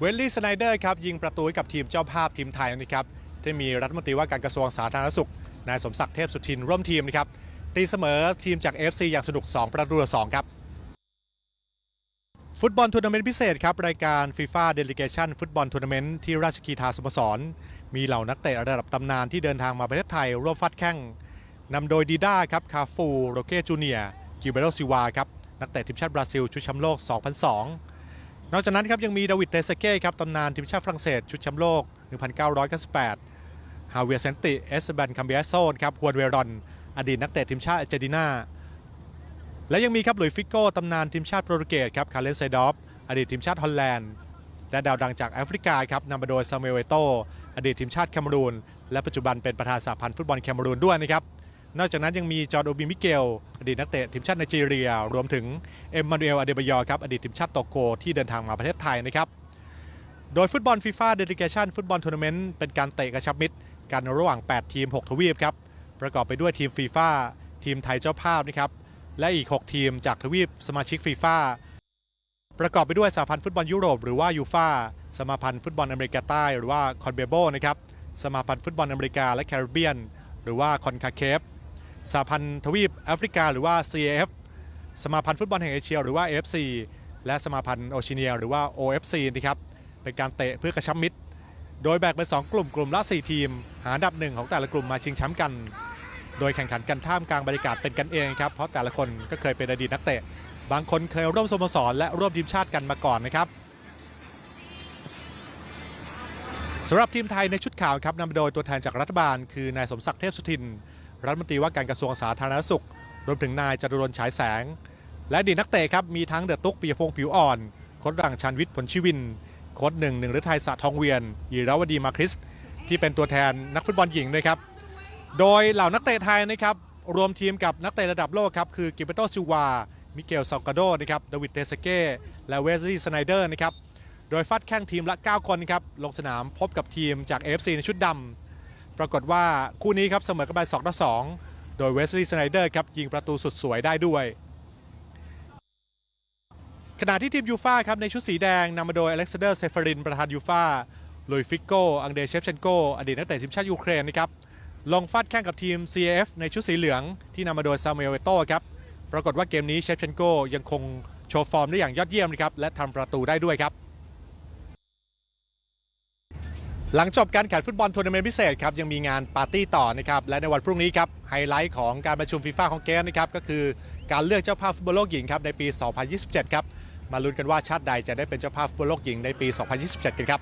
เวลลี่สไนเดอร์ครับยิงประตูให้กับทีมเจ้าภาพทีมไทยนะครับที่มีรัฐมนตรีว่าการกระทรวงสาธารณสุขนายสมศักดิ์เทพสุทินร่วมทีมนะครับตีเสมอทีมจาก FC อย่างสนุก 2 ประตูต่อ2ครับ ฟุตบอลทัวร์นาเมนต์พิเศษครับ รายการ FIFA Delegation ฟุตบอลทัวร์นาเมนต์ที่ราชกีฬาสโมสร มีเหล่านักเตะระดับตำนานที่เดินทางมาประเทศไทย ร่วมฟัดแข่งนำโดยดีด้าครับคาฟูโรเกจูเนียกิเบโรซิวาครับนักเตะทีมชาติบราซิลชุดแชมป์โลก 2002 นอกจากนั้นครับยังมีดาวิดเตเซเก้ครับตำนานทีมชาติฝรั่งเศสชุดแชมป์โลก 1998 ฮาเวียเซนติ เอสเบนคัมเบียโซนครับฮวนเวรอน อดีตนักเตะทีมชาติอาร์เจนตินาและยังมีครับหลุยฟิโก้ตำนานทีมชาติโปรตุเกสครับคาร์เลนเซดอฟอดีตทีมชาติฮอลแลนด์และดาวดังจากแอฟริกาครับนำมาโดยซามูเอลเอโตอดีตทีมชาติแคนารูน และปัจจุบันเป็นประธานสหพันธ์ฟุตบอลแคนารูนด้วยนะครับ นอกจากนั้นยังมีจอร์ดโอบิมิเกล อดีตนักเตะทีมชาติไนจีเรีย รวมถึงเอ็มมานูเอลอเดบยอครับอดีตทีมชาติโตโกที่เดินทางมาประเทศไทยนะครับโดยฟุตบอลฟีฟ่าเดลิเกชันฟุตบอลทัวร์นาเมนต์เป็นการเตะกระชับมิตรกันระหว่าง 8 ทีม 6 ทวีปครับประกอบไปด้วยทีมฟีฟ่าทีมไทยเจ้าภาพนะครับและอีก 6 ทีมจากทวีปสมาชิกฟีฟ่าประกอบไปด้วยสหพันธ์ฟุตบอลยุโรปหรือว่ายูฟ่าสมาพันธ์ฟุตบอลอเมริกาใต้หรือว่าคอนเบโบนะครับสมาพันธ์ฟุตบอลอเมริกาและแคริบเบียน หรือว่าคอนคาเคฟ สหพันธ์ทวีปแอฟริกา หรือว่า CAF สมาพันธ์ฟุตบอลแห่งเอเชีย หรือว่า AFC และสมาพันธ์โอชิเนีย หรือว่า OFC นะครับเป็นการเตะเพื่อกระชับมิตร โดยแบ่งเป็น 2 กลุ่มกลุ่มละ 4 ทีม หาดับหนึ่งของแต่ละกลุ่มมาชิงแชมป์กัน โดยแข่งขันกันท่ามกลางบรรยากาศเป็นกันเองครับเพราะแต่ละคนก็เคยเป็นอดีตนักเตะ บางคนเคยร่วมสโมสรและร่วมทีมชาติกันมาก่อนนะครับสำหรับทีมไทยในชุดขาวครับนำโดยตัวแทนจากรัฐบาล คือนายสมศักดิ์เทพสุทิน รัฐมนตรีว่าการกระทรวงสาธารณสุข รวมถึงนายจตุรนฉายแสง และดีนักเตะครับมีทั้งเดอะตุกปิยพงษ์ผิวอ่อนโค้ดรังชันวิทย์ผลชีวินโค้ดหนึ่งหนึ่งฤทัยสะทองเวียนยีราวดีมาคริสที่เป็นตัวแทนนักฟุตบอลหญิงนะครับ โดยเหล่านักเตะไทยนะครับรวมทีมกับนักเตะระดับโลกครับคือกิเบโตซิวา มิเกลซากาโดนะครับดาวิดเตสเก้ และเวสลีย์สไนเดอร์นะครับ โดยฟัดแข่งทีมละ 9 คนครับ ลงสนามพบกับทีมจาก AFC ในชุดดำ ปรากฏว่าคู่นี้ครับเสมอกันไป2ต่อ2โดยเวสลีย์สไนเดอร์ครับยิงประตูสุดสวยได้ด้วยขณะที่ทีมยูฟ่าครับในชุดสีแดงนำมาโดยอเล็กซานเดอร์เซฟารินประธานยูฟ่าลุยฟิกโกอังเดเชฟเชนโกอดีตนักเตะทีมชาติยูเครนนะครับลงฟาดแข่งกับทีม CAF ในชุดสีเหลืองที่นำมาโดยซามูเอลเอโต้ครับปรากฏว่าเกมนี้เชฟเชนโกยังคงโชว์ฟอร์มได้อย่างยอดเยี่ยมนะครับและทำประตูได้ด้วยครับ หลังจบการแข่งฟุตบอลทัวร์นาเมนต์พิเศษครับยังมีงานปาร์ตี้ต่อนะครับและในวันพรุ่งนี้ครับไฮไลท์ของการประชุมฟีฟ่าของเกสนะครับก็คือการเลือกเจ้าภาพฟุตบอลโลกหญิงครับในปี 2027 ครับมาลุ้นกันว่าชาติใดจะได้เป็นเจ้าภาพฟุตบอลโลกหญิงในปี 2027 กันครับ